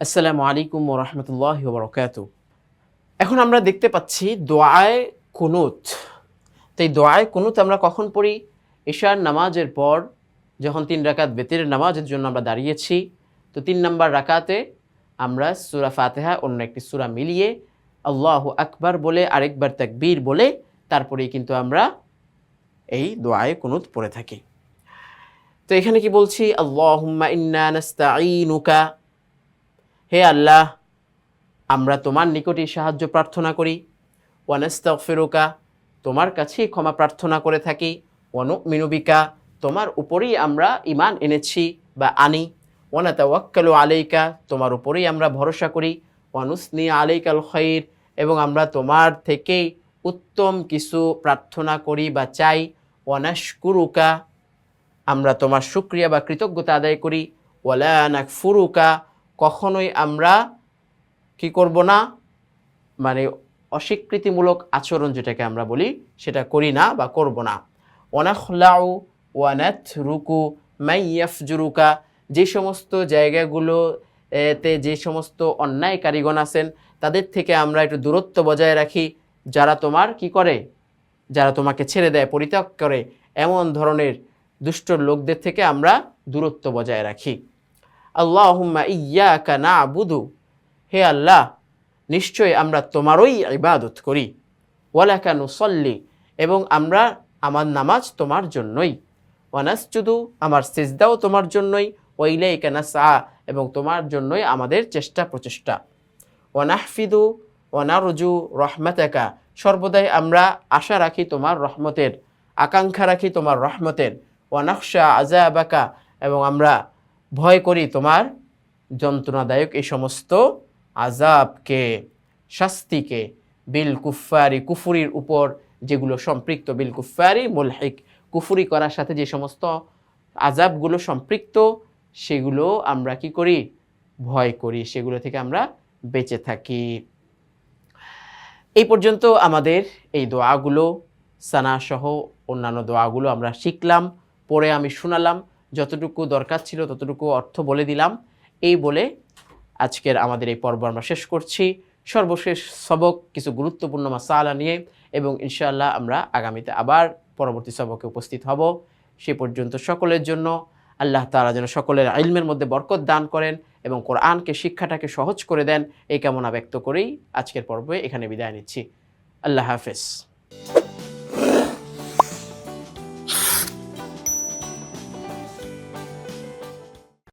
আসসালামু আলাইকুম ওরহমতুল্লাহ বরকাত। এখন আমরা দেখতে পাচ্ছি দোয়ায় কুনুত। তো এই দোয়ায় কুনুত আমরা কখন পড়ি? ঈশার নামাজের পর, যখন তিন রাকাত বেতের নামাজের জন্য আমরা দাঁড়িয়েছি, তো তিন নম্বর রাকাতে আমরা সুরা ফাতেহা অন্য একটি সুরা মিলিয়ে আল্লাহ আকবার বলে আরেকবার তাকবীর বলে তারপরেই কিন্তু আমরা এই দোয়ায় কুনুত পড়ে থাকি। তো এখানে কি বলছি? আল্লাহুম্মা ইন্না নাস্তাঈনুকা হে আল্লাহ, আমরা তোমার নিকটই সাহায্য প্রার্থনা করি। ওয়ানাস্তাগফিরুকা, তোমার কাছেই ক্ষমা প্রার্থনা করে থাকি। ওয়ানুমিনুবিকা তোমার উপরেই আমরা ইমান এনেছি বা আনি। ওয়ানা তাওয়াক্কালু আলাইকা, তোমার উপরেই আমরা ভরসা করি। ওয়ানুসনি আলাইকাল খৈর এবং আমরা তোমার থেকেই উত্তম কিছু প্রার্থনা করি বা চাই। ওয়ানাশকুরুকা, আমরা তোমার শুক্রিয়া বা কৃতজ্ঞতা আদায় করি। ওয়ালা নাকফুরুকা কখনোই আমরা কি করব না? মানে অস্বীকৃতিমূলক আচরণ যেটাকে আমরা বলি, সেটা করি না বা করব না। ওয়ানাখলাউ ওয়ানাথ রুকু মাই ইয়াফজুরুকা, যে সমস্ত জায়গাগুলো এতে যে সমস্ত অন্যায় কারিগণ আছেন, তাদের থেকে আমরা একটু দূরত্ব বজায় রাখি। যারা তোমার কি করে? যারা তোমাকে ছেড়ে দেয়, পরিত্যাগ করে, এমন ধরনের দুষ্ট লোকদের থেকে আমরা দূরত্ব বজায় রাখি। আল্লাহুম্মা ইয়াকা না বুধু হে আল্লাহ, নিশ্চয় আমরা তোমারই ইবাদত করি। ওয়ালাকা নুসল্লি, এবং আমরা আমার নামাজ তোমার জন্যই। ওয়ানাসজুদু আমার সিজদাও তোমার জন্যই। ওয়াইলাইকা সা এবং তোমার জন্যই আমাদের চেষ্টা প্রচেষ্টা। ওয়ানাহফিদু ওয়ানারজু রহমাতাকা, সর্বদাই আমরা আশা রাখি তোমার রহমতের, আকাঙ্ক্ষা রাখি তোমার রহমতের। ওয়ানাকশা আজাবাকা এবং আমরা ভয় করি তোমার যন্ত্রণাদায়ক এই সমস্ত আজাবকে শাস্তিকে। বিল কুফারি কুফুরির উপর যেগুলো সম্পৃক্ত, বিল কুফারি মুলহিক। কুফুরি করার সাথে যে সমস্ত আজাবগুলো সম্পৃক্ত, সেগুলো আমরা কি করি? ভয় করি, সেগুলো থেকে আমরা বেঁচে থাকি। এই পর্যন্ত আমাদের এই দোয়াগুলো, সানাসহ অন্যান্য দোয়াগুলো আমরা শিখলাম পরে আমি শোনালাম। যতটুকু দরকার ছিল, ততটুকু অর্থ বলে দিলাম। এই বলে আজকের আমাদের এই পর্ব আমরা শেষ করছি। সর্বশেষ সবক কিছু গুরুত্বপূর্ণ মাসালা নিয়ে এবং ইনশাআল্লাহ আমরা আগামীতে আবার পরবর্তী সবকে উপস্থিত হব। সে পর্যন্ত সকলের জন্য আল্লাহ তাআলা যেন সকলের ইলমের মধ্যে বরকত দান করেন এবং কোরআনকে, শিক্ষাটাকে সহজ করে দেন। এই কামনা ব্যক্ত করেই আজকের পর্বে এখানে বিদায় নিচ্ছি। আল্লাহ হাফেজ।